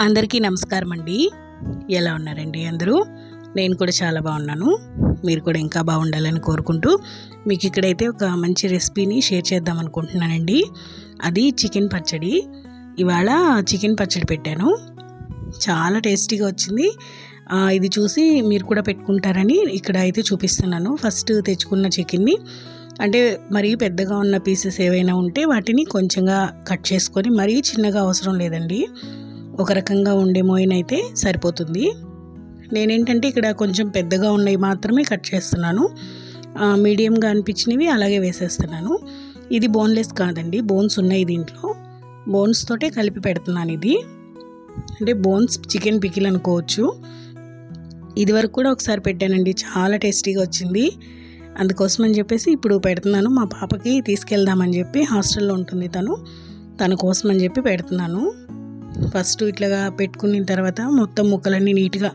అందరికీ నమస్కారం అండి ఎలా ఉన్నారండి అందరూ? నేను కూడా చాలా బాగున్నాను. మీరు కూడా ఇంకా బాగుండాలని కోరుకుంటూ మీకు ఇక్కడైతే ఒక మంచి రెసిపీని షేర్ చేద్దాం అనుకుంటున్నానండి. అది చికెన్ పచ్చడి. ఇవాళ చికెన్ పచ్చడి పెట్టాను. చాలా టేస్టీగా వచ్చింది. ఇది చూసి మీరు కూడా పెట్టుకుంటారని ఇక్కడ అయితే చూపిస్తున్నాను. ఫస్ట్ తెచ్చుకున్న చికెన్ని. అంటే మరీ పెద్దగా ఉన్న పీసెస్ ఏవైనా ఉంటే వాటిని కొంచెంగా కట్ చేసుకొని మరీ చిన్నగా అవసరం లేదండి. ఒక రకంగా ఉండే మోయిన్ అయితే సరిపోతుంది. నేనేంటంటే ఇక్కడ కొంచెం పెద్దగా ఉన్నవి మాత్రమే కట్ చేస్తున్నాను. మీడియంగా అనిపించినవి అలాగే వేసేస్తున్నాను. ఇది బోన్లెస్ కాదండి బోన్స్ ఉన్నాయి దీంట్లో. బోన్స్ తోటే కలిపి పెడుతున్నాను ఇది. అంటే బోన్స్ చికెన్ పికిల్ అనుకోవచ్చు. ఇది వరకు కూడా ఒకసారి పెట్టానండి చాలా టేస్టీగా వచ్చింది. అందుకోసం అని చెప్పేసి ఇప్పుడు పెడుతున్నాను. మా పాపకి తీసుకెళ్దామని చెప్పి హాస్టల్లో ఉంటుంది తను. తన కోసం అని చెప్పి పెడుతున్నాను. ఫస్ట్ ఇట్లాగా పెట్టుకున్న తర్వాత మొత్తం ముక్కలన్నీ నీట్గా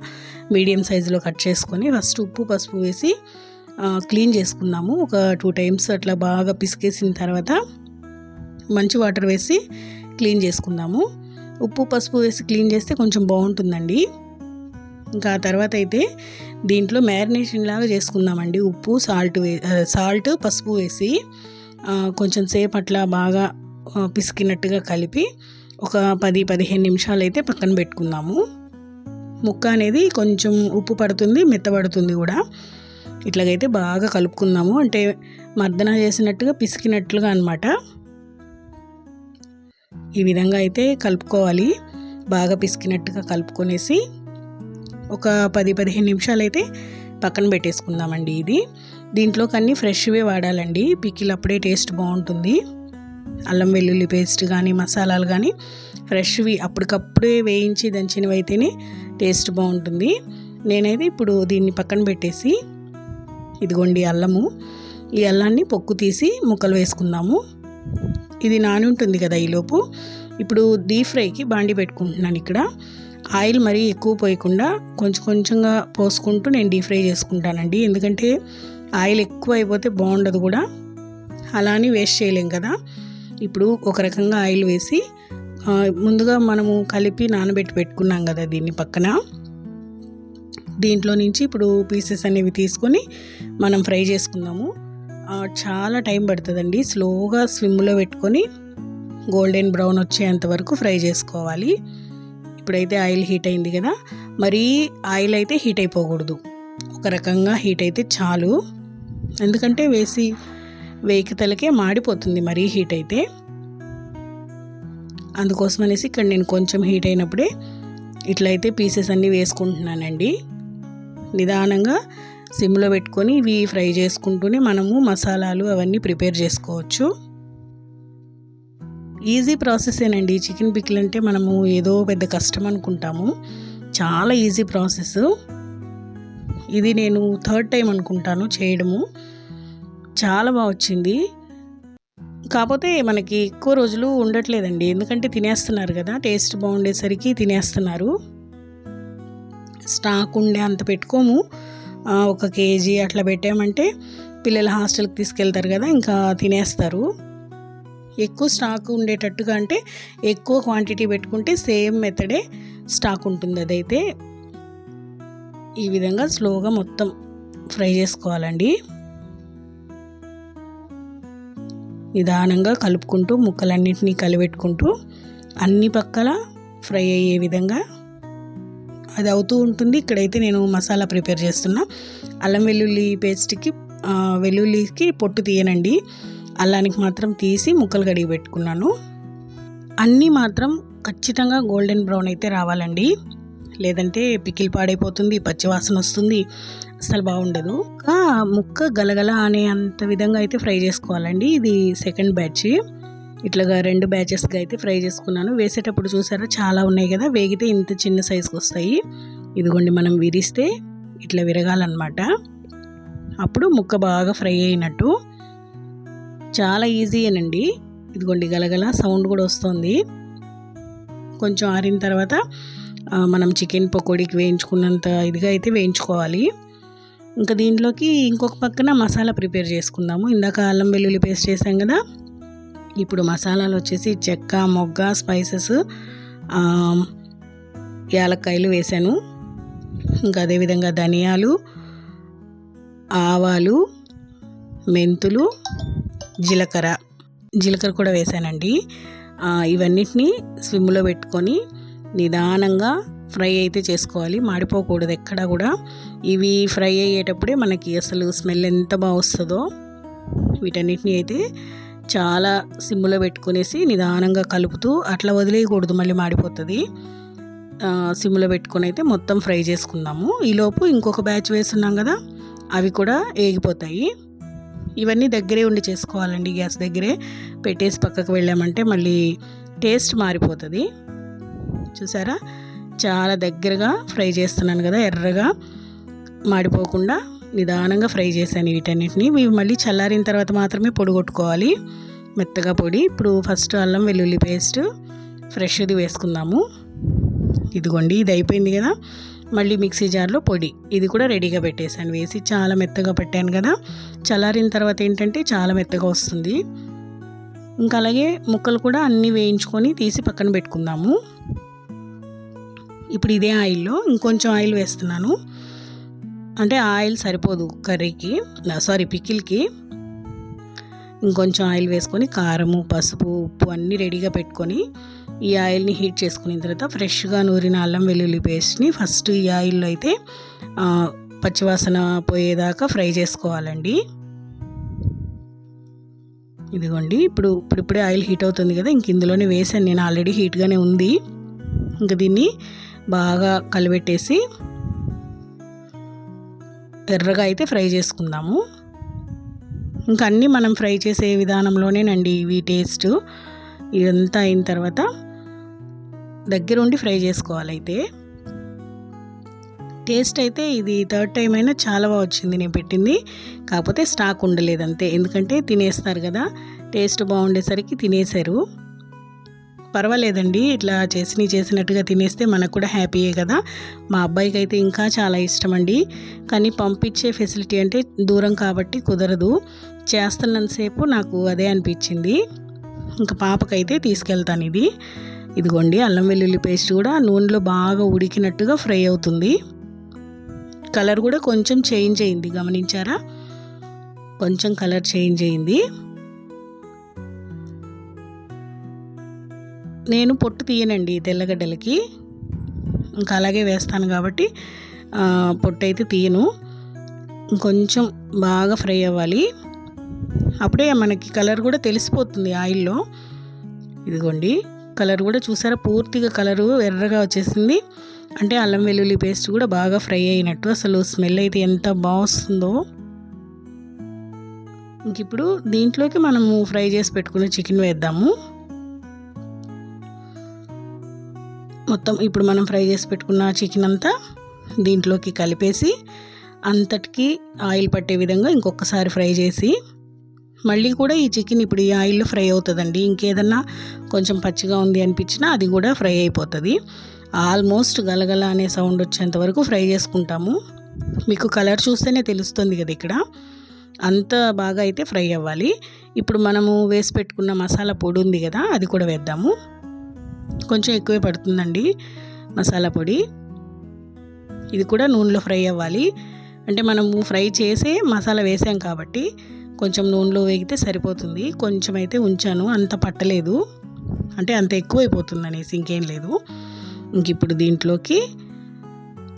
మీడియం సైజులో కట్ చేసుకొని ఫస్ట్ ఉప్పు పసుపు వేసి క్లీన్ చేసుకున్నాము. ఒక టూ టైమ్స్ అట్లా బాగా పిసికేసిన తర్వాత మంచి వాటర్ వేసి క్లీన్ చేసుకుందాము. ఉప్పు పసుపు వేసి క్లీన్ చేస్తే కొంచెం బాగుంటుందండి. ఇంకా ఆ తర్వాత అయితే దీంట్లో మ్యారినేషన్ లాగా చేసుకుందామండి. ఉప్పు సాల్ట్ వే సాల్ట్ పసుపు వేసి కొంచెం సేపు అట్లా బాగా పిసికినట్టుగా కలిపి ఒక పది పదిహేను నిమిషాలు అయితే పక్కన పెట్టుకుందాము. ముక్క అనేది కొంచెం ఉప్పు పడుతుంది మెత్తబడుతుంది కూడా. ఇట్లాగైతే బాగా కలుపుకుందాము. అంటే మర్దన చేసినట్టుగా పిసికినట్లుగా అనమాట ఈ విధంగా అయితే కలుపుకోవాలి. బాగా పిసికినట్టుగా కలుపుకొనేసి ఒక పది పదిహేను నిమిషాలు అయితే పక్కన పెట్టేసుకుందామండి ఇది. దీంట్లోకి అన్నీ ఫ్రెష్వే వాడాలండి. పికిల్ అప్పుడే టేస్ట్ బాగుంటుంది. అల్లం వెల్లుల్లి పేస్ట్ కానీ మసాలాలు కానీ ఫ్రెష్వి అప్పటికప్పుడే వేయించి దంచినవి అయితేనే టేస్ట్ బాగుంటుంది. నేనైతే ఇప్పుడు దీన్ని పక్కన పెట్టేసి ఇదిగోండి అల్లము. ఈ అల్లాన్ని పొక్కు తీసి ముక్కలు వేసుకుందాము. ఇది నాని ఉంటుంది కదా ఈలోపు. ఇప్పుడు డీప్ ఫ్రైకి బాండి పెట్టుకుంటున్నాను ఇక్కడ. ఆయిల్ మరీ ఎక్కువ పోయకుండా కొంచెం కొంచెంగా పోసుకుంటూ నేను డీప్ ఫ్రై చేసుకుంటానండి. ఎందుకంటే ఆయిల్ ఎక్కువ అయిపోతే బాగుండదు కూడా. అలా అని వేస్ట్ చేయలేం కదా. ఇప్పుడు ఒక రకంగా ఆయిల్ వేసి ముందుగా మనము కలిపి నానబెట్టి పెట్టుకున్నాం కదా దీన్ని పక్కన. దీంట్లో నుంచి ఇప్పుడు పీసెస్ అనేవి తీసుకొని మనం ఫ్రై చేసుకుందాము. చాలా టైం పడుతుందండి. స్లోగా స్విమ్లో పెట్టుకొని గోల్డెన్ బ్రౌన్ వచ్చేంత వరకు ఫ్రై చేసుకోవాలి. ఇప్పుడైతే ఆయిల్ హీట్ అయింది కదా మరీ ఆయిల్ అయితే హీట్ అయిపోకూడదు. ఒక రకంగా హీట్ అయితే చాలు. ఎందుకంటే వేసి వేకితలకే మాడిపోతుంది మరీ హీట్ అయితే. అందుకోసం అనేసి ఇక్కడ నేను కొంచెం హీట్ అయినప్పుడే ఇట్లయితే పీసెస్ అన్నీ వేసుకుంటున్నానండి. నిదానంగా సిమ్లో పెట్టుకొని ఇవి ఫ్రై చేసుకుంటూనే మనము మసాలాలు అవన్నీ ప్రిపేర్ చేసుకోవచ్చు. ఈజీ ప్రాసెసేనండి. చికెన్ పికిల్ అంటే మనము ఏదో పెద్ద కష్టం అనుకుంటాము. చాలా ఈజీ ప్రాసెస్. ఇది నేను థర్డ్ టైం అనుకుంటాను చేయడము. చాలా బాగా వచ్చింది. కాకపోతే మనకి ఎక్కువ రోజులు ఉండట్లేదండి. ఎందుకంటే తినేస్తున్నారు కదా టేస్ట్ బాగుండేసరికి తినేస్తున్నారు. స్టాక్ ఉండే అంత పెట్టుకోము. ఒక కేజీ అట్లా పెట్టామంటే పిల్లలు హాస్టల్కి తీసుకెళ్తారు కదా ఇంకా తినేస్తారు. ఎక్కువ స్టాక్ ఉండేటట్టుగా అంటే ఎక్కువ క్వాంటిటీ పెట్టుకుంటే సేమ్ మెథడే స్టాక్ ఉంటుంది అదైతే. ఈ విధంగా స్లోగా మొత్తం ఫ్రై చేసుకోవాలండి. నిదానంగా కలుపుకుంటూ ముక్కలన్నింటినీ కలిపెట్టుకుంటూ అన్ని పక్కల ఫ్రై అయ్యే విధంగా అది అవుతూ ఉంటుంది. ఇక్కడైతే నేను మసాలా ప్రిపేర్ చేస్తున్నా. అల్లం వెల్లుల్లి పేస్ట్కి వెల్లుల్లికి పొట్టు తీయనండి. అల్లానికి మాత్రం తీసి ముక్కలు కడిగి పెట్టుకున్నాను. అన్నీ మాత్రం ఖచ్చితంగా గోల్డెన్ బ్రౌన్ అయితే రావాలండి. లేదంటే పికిల్ పాడైపోతుంది పచ్చివాసన వస్తుంది. అసలు బాగుండదు. ఇంకా ముక్క గలగల అనే అంత విధంగా అయితే ఫ్రై చేసుకోవాలండి. ఇది సెకండ్ బ్యాచ్ ఇట్లాగా రెండు బ్యాచెస్గా అయితే ఫ్రై చేసుకున్నాను. వేసేటప్పుడు చూసారా చాలా ఉన్నాయి కదా వేగితే ఇంత చిన్న సైజుకి వస్తాయి. ఇదిగోండి మనం విరిస్తే ఇట్లా విరగాలన్నమాట. అప్పుడు ముక్క బాగా ఫ్రై అయినట్టు. చాలా ఈజీయేనండి ఇదిగోండి గలగల సౌండ్ కూడా వస్తుంది. కొంచెం ఆరిన తర్వాత మనం చికెన్ పకోడీకి వేయించుకున్నంత ఇదిగా అయితే వేయించుకోవాలి. ఇంకా దీంట్లోకి ఇంకొక పక్కన మసాలా ప్రిపేర్ చేసుకుందాము. ఇందాక అల్లం వెల్లుల్లి పేస్ట్ చేసాం కదా? ఇప్పుడు మసాలాలు వచ్చేసి చెక్క మొగ్గ స్పైసెస్ యాలక్కాయలు వేసాను ఇంకా అదేవిధంగా ధనియాలు ఆవాలు మెంతులు జీలకర్ర. జీలకర్ర కూడా వేసానండి ఇవన్నిటిని స్విమ్లో పెట్టుకొని నిదానంగా ఫ్రై అయితే చేసుకోవాలి. మాడిపోకూడదు ఎక్కడ కూడా. ఇవి ఫ్రై అయ్యేటప్పుడే మనకి అసలు స్మెల్ ఎంత బాగా వస్తుందో వీటన్నిటిని అయితే చాలా సిమ్లో పెట్టుకునేసి నిదానంగా కలుపుతూ అట్లా వదిలేయకూడదు మళ్ళీ మాడిపోతుంది. సిమ్లో పెట్టుకొని అయితే మొత్తం ఫ్రై చేసుకుందాము. ఈలోపు ఇంకొక బ్యాచ్ వేస్తున్నాం కదా అవి కూడా ఏగిపోతాయి. ఇవన్నీ దగ్గరే ఉండి చేసుకోవాలండి గ్యాస్ దగ్గరే. పెట్టేసి పక్కకు వెళ్ళామంటే మళ్ళీ టేస్ట్ మారిపోతుంది. చూసారా? చాలా దగ్గరగా ఫ్రై చేస్తున్నాను కదా ఎర్రగా. మాడిపోకుండా నిదానంగా ఫ్రై చేశాను వీటన్నిటిని. ఇవి మళ్ళీ చల్లారిన తర్వాత మాత్రమే పొడి కొట్టుకోవాలి. మెత్తగా పొడి. ఇప్పుడు ఫస్ట్ అల్లం వెల్లుల్లి పేస్ట్ ఫ్రెష్ది వేసుకుందాము. ఇదిగోండి ఇది అయిపోయింది కదా. మళ్ళీ మిక్సీ జార్లో పొడి. ఇది కూడా రెడీగా పెట్టేశాను. వేసి చాలా మెత్తగా పెట్టాను కదా. చల్లారిన తర్వాత ఏంటంటే చాలా మెత్తగా వస్తుంది. ఇంకా అలాగే ముక్కలు కూడా అన్నీ వేయించుకొని తీసి పక్కన పెట్టుకుందాము. ఇప్పుడు ఇదే ఆయిల్లో ఇంకొంచెం ఆయిల్ వేస్తున్నాను. అంటే ఆయిల్ సరిపోదు కర్రీకి సారీ పికిల్కి. ఇంకొంచెం ఆయిల్ వేసుకొని కారము పసుపు ఉప్పు అన్నీ రెడీగా పెట్టుకొని ఈ ఆయిల్ని హీట్ చేసుకున్న తర్వాత ఫ్రెష్గా నూరిన అల్లం వెల్లుల్లి పేస్ట్ని ఫస్ట్ ఈ ఆయిల్లో అయితే పచ్చివాసన పోయేదాకా ఫ్రై చేసుకోవాలండి. ఇదిగోండి ఇప్పుడు ఇప్పుడిప్పుడే ఆయిల్ హీట్ అవుతుంది కదా ఇంక ఇందులోనే వేసాను. నేను ఆల్రెడీ హీట్గానే ఉంది. ఇంక దీన్ని బాగా కలిపెట్టేసి ఎర్రగా అయితే ఫ్రై చేసుకుందాము. ఇంకా అన్నీ మనం ఫ్రై చేసే విధానంలోనేనండి ఇవి టేస్ట్. ఇదంతా అయిన తర్వాత దగ్గరుండి ఫ్రై చేసుకోవాలి అయితే టేస్ట్ అయితే ఇది థర్డ్ టైం అయినా చాలా బాగా వచ్చింది నేను పెట్టింది. కాకపోతే స్టాక్ ఉండలేదంతే. ఎందుకంటే తినేస్తారు కదా. టేస్ట్ బాగుండేసరికి తినేశారు. పర్వాలేదండి. ఇట్లా చేసి చేసినట్టుగా తినేస్తే మనకు కూడా హ్యాపీయే కదా. మా అబ్బాయికి అయితే ఇంకా చాలా ఇష్టం అండి కానీ పంపించే ఫెసిలిటీ అంటే దూరం కాబట్టి కుదరదు. చేస్తున్నంతసేపు నాకు అదే అనిపించింది. ఇంకా పాపకైతే తీసుకెళ్తాను ఇది. ఇదిగోండి అల్లం వెల్లుల్లి పేస్ట్ కూడా నూనెలో బాగా ఉడికినట్టుగా ఫ్రై అవుతుంది. కలర్ కూడా కొంచెం చేంజ్ అయింది. గమనించారా? కొంచెం కలర్ చేంజ్ అయింది. నేను పొట్టు తీయనండి తెల్లగడ్డలకి. ఇంకా అలాగే వేస్తాను కాబట్టి పొట్టు అయితే తీయను. కొంచెం బాగా ఫ్రై అవ్వాలి. అప్పుడే మనకి కలర్ కూడా తెలిసిపోతుంది ఆయిల్లో. ఇదిగోండి కలర్ కూడా చూసారా? పూర్తిగా కలరు ఎర్రగా వచ్చేసింది. అంటే అల్లం వెల్లుల్లి పేస్ట్ కూడా బాగా ఫ్రై అయినట్టు అసలు స్మెల్ అయితే ఎంత బాగుస్తుందో ఇంక ఇప్పుడు దీంట్లోకి మనము ఫ్రై చేసి పెట్టుకున్న చికెన్ వేద్దాము. మొత్తం ఇప్పుడు మనం ఫ్రై చేసి పెట్టుకున్న చికెన్ అంతా దీంట్లోకి కలిపేసి అంతటికి ఆయిల్ పట్టే విధంగా ఇంకొకసారి ఫ్రై చేసి మళ్ళీ కూడా ఈ చికెన్ ఇప్పుడు ఈ ఆయిల్లో ఫ్రై అవుతుందండి. ఇంకేదన్నా కొంచెం పచ్చిగా ఉంది అనిపించినా అది కూడా ఫ్రై అయిపోతుంది. ఆల్మోస్ట్ గలగల అనే సౌండ్ వచ్చేంత వరకు ఫ్రై చేసుకుంటాము. మీకు కలర్ చూస్తేనే తెలుస్తుంది కదా ఇక్కడ. అంత బాగా అయితే ఫ్రై అవ్వాలి. ఇప్పుడు మనము వేసి పెట్టుకున్న మసాలా పొడి ఉంది కదా అది కూడా వేద్దాము. కొంచెం ఎక్కువే పడుతుందండి మసాలా పొడి. ఇది కూడా నూనెలో ఫ్రై అవ్వాలి. అంటే మనము ఫ్రై చేసే మసాలా వేసాం కాబట్టి కొంచెం నూనెలో వేగితే సరిపోతుంది. కొంచెం అయితే ఉంచాను అంత పట్టలేదు. అంటే అంత ఎక్కువైపోతుంది అనేసి ఇంకేం లేదు. ఇంక ఇప్పుడు దీంట్లోకి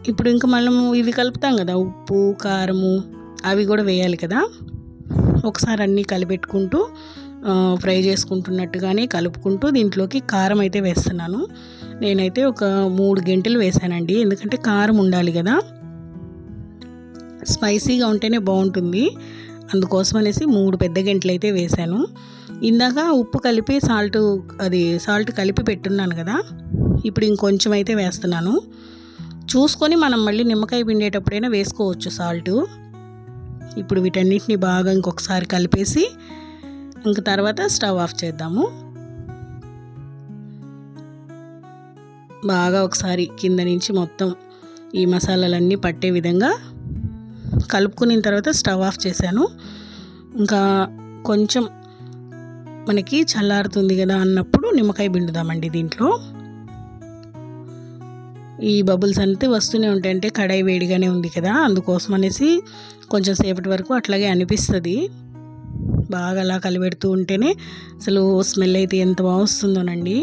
ఇప్పుడు ఇంకా మనము ఇవి కలుపుతాం కదా ఉప్పు కారము అవి కూడా వేయాలి కదా. ఒకసారి అన్నీ కలిపెట్టుకుంటూ ఫ్రై చేసుకుంటున్నట్టుగానే కలుపుకుంటూ దీంట్లోకి కారం అయితే వేస్తున్నాను. నేనైతే ఒక మూడు గంటలు వేసానండి. ఎందుకంటే కారం ఉండాలి కదా. స్పైసీగా ఉంటేనే బాగుంటుంది. అందుకోసం అనేసి మూడు పెద్ద గంటలు అయితే వేశాను. ఇందాక ఉప్పు కలిపి సాల్ట్ అది సాల్ట్ కలిపి పెట్టున్నాను కదా. ఇప్పుడు ఇంకొంచెం అయితే వేస్తున్నాను. చూసుకొని మనం మళ్ళీ నిమ్మకాయ పిండేటప్పుడైనా వేసుకోవచ్చు సాల్ట్. ఇప్పుడు వీటన్నిటిని బాగా ఇంకొకసారి కలిపేసి ఇంక తర్వాత స్టవ్ ఆఫ్ చేద్దాము. బాగా ఒకసారి కింద నుంచి మొత్తం ఈ మసాలాలన్నీ పట్టే విధంగా కలుపుకున్న తర్వాత స్టవ్ ఆఫ్ చేశాను. ఇంకా కొంచెం మనకి చల్లారుతుంది కదా అన్నప్పుడు నిమ్మకాయ పిండుదామండి దీంట్లో. ఈ బబుల్స్ అంతే వస్తూనే ఉంటాయి. అంటే కడాయి వేడిగానే ఉంది కదా అందుకోసం అనేసి కొంచెం సేపటి వరకు అట్లాగే అనిపిస్తుంది. బాగా అలా కలిపెడుతూ ఉంటేనే అసలు స్మెల్ అయితే ఎంత బాగా వస్తుందోనండి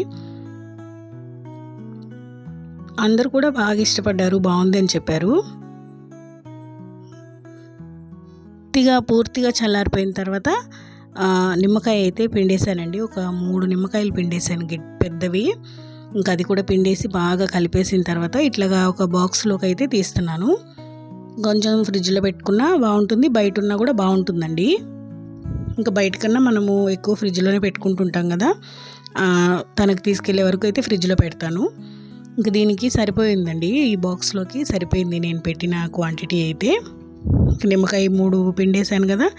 అందరు కూడా బాగా ఇష్టపడ్డారు బాగుంది అని చెప్పారు. పూర్తిగా పూర్తిగా చల్లారిపోయిన తర్వాత నిమ్మకాయ అయితే పిండేశానండి. ఒక మూడు నిమ్మకాయలు పిండేశాను పెద్దవి. ఇంకా అది కూడా పిండేసి బాగా కలిపేసిన తర్వాత ఇట్లాగా ఒక బాక్స్లోకి అయితే తీస్తున్నాను. కొంచెం ఫ్రిడ్జ్లో పెట్టుకున్నా బాగుంటుంది బయట ఉన్నా కూడా బాగుంటుందండి. ఇంకా బయటకన్నా మనము ఎక్కువ ఫ్రిడ్జ్లోనే పెట్టుకుంటుంటాం కదా. తనకు తీసుకెళ్ళే వరకు అయితే ఫ్రిడ్జ్లో పెడతాను. ఇంకా దీనికి సరిపోయిందండి. ఈ బాక్స్లోకి సరిపోయింది నేను పెట్టిన క్వాంటిటీ అయితే. నిమ్మకాయ మూడు పిండేసాను కదా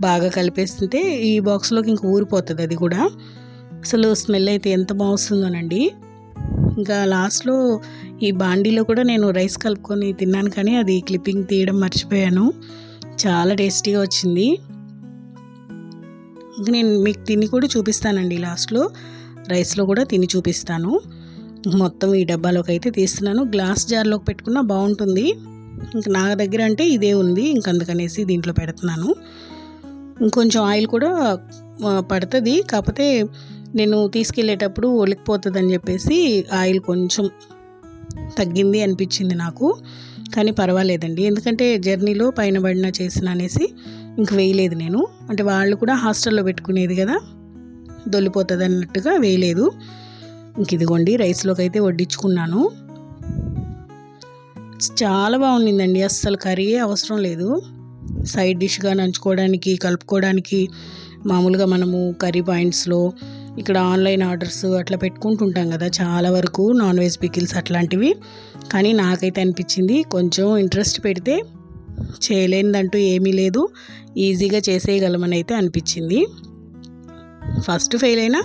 బాగా కలిపేస్తుంటే ఈ బాక్స్లోకి ఇంక ఊరిపోతుంది అది కూడా. అసలు స్మెల్ అయితే ఎంత బాగుస్తుందోనండి. ఇంకా లాస్ట్లో ఈ బాండీలో కూడా నేను రైస్ కలుపుకొని తిన్నాను కానీ అది క్లిప్పింగ్ తీయడం మర్చిపోయాను. చాలా టేస్టీగా వచ్చింది. నేను మీకు తిని కూడా చూపిస్తానండి లాస్ట్లో. రైస్లో కూడా తిని చూపిస్తాను. మొత్తం ఈ డబ్బాలోకి అయితే తీస్తున్నాను. గ్లాస్ జార్లోకి పెట్టుకున్నా బాగుంటుంది. ఇంకా నా దగ్గర అంటే ఇదే ఉంది. ఇంక అందుకనేసి దీంట్లో పెడుతున్నాను. ఇంకొంచెం ఆయిల్ కూడా పడుతుంది. కాకపోతే నేను తీసుకెళ్ళేటప్పుడు ఒలికిపోతుంది అని చెప్పేసి ఆయిల్ కొంచెం తగ్గింది అనిపించింది నాకు. కానీ పర్వాలేదండి. ఎందుకంటే జర్నీలో పైన పడిన చేసిన అనేసి ఇంక వేయలేదు నేను. అంటే వాళ్ళు కూడా హాస్టల్లో పెట్టుకునేది కదా. దొల్లిపోతుంది అన్నట్టుగా వేయలేదు. ఇంక ఇదిగోండి రైస్లోకి అయితే వడ్డించుకున్నాను. చాలా బాగుండిందండి. అస్సలు కర్రీ అవసరం లేదు. సైడ్ డిష్గా నంచుకోవడానికి కలుపుకోవడానికి మామూలుగా మనము కర్రీ పాయింట్స్లో ఇక్కడ ఆన్లైన్ ఆర్డర్స్ అట్లా పెట్టుకుంటుంటాం కదా. చాలా వరకు నాన్ వెజ్ పికిల్స్ అట్లాంటివి. కానీ నాకైతే అనిపించింది కొంచెం ఇంట్రెస్ట్ పెడితే చేయలేనిదంటూ ఏమీ లేదు. ఈజీగా చేసేయగలమని అయితే అనిపించింది. ఫస్ట్ ఫెయిల్ అయినా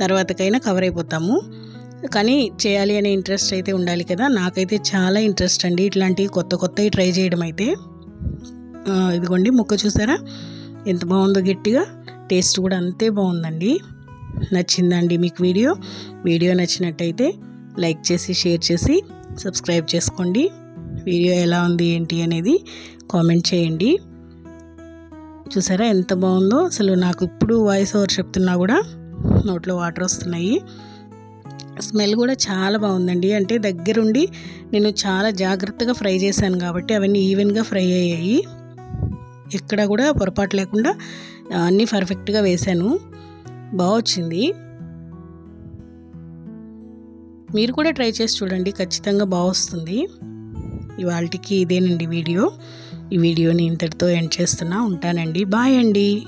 తర్వాతకైనా కవర్ అయిపోతాము. కానీ చేయాలి అనే ఇంట్రెస్ట్ అయితే ఉండాలి కదా. నాకైతే చాలా ఇంట్రెస్ట్ అండి ఇట్లాంటివి కొత్త కొత్తవి ట్రై చేయడం అయితే. ఇదిగోండి ముక్క చూసారా? ఎంత బాగుందో గట్టిగా. టేస్ట్ కూడా అంతే బాగుందండి. నచ్చిందండి మీకు వీడియో. వీడియో నచ్చినట్టయితే లైక్ చేసి షేర్ చేసి సబ్స్క్రైబ్ చేసుకోండి. వీడియో ఎలా ఉంది ఏంటి అనేది కామెంట్ చేయండి. చూసారా ఎంత బాగుందో? అసలు నాకు ఇప్పుడు వాయిస్ ఓవర్ చెప్తున్నా కూడా నోట్లో వాటర్ వస్తున్నాయి. స్మెల్ కూడా చాలా బాగుందండి. అంటే దగ్గరుండి నేను చాలా జాగ్రత్తగా ఫ్రై చేశాను కాబట్టి అవన్నీ ఈవెన్గా ఫ్రై అయ్యాయి. ఎక్కడ కూడా పొరపాటు లేకుండా అన్నీ పర్ఫెక్ట్గా వేశాను. బాగొచ్చింది మీరు కూడా ట్రై చేసి చూడండి. ఖచ్చితంగా బాగొస్తుంది ఇవాళకి ఇదేనండి వీడియో. ఈ వీడియోని ఇంతటితో ఎండ్ చేస్తున్నా. ఉంటానండి. బాయ్ అండి.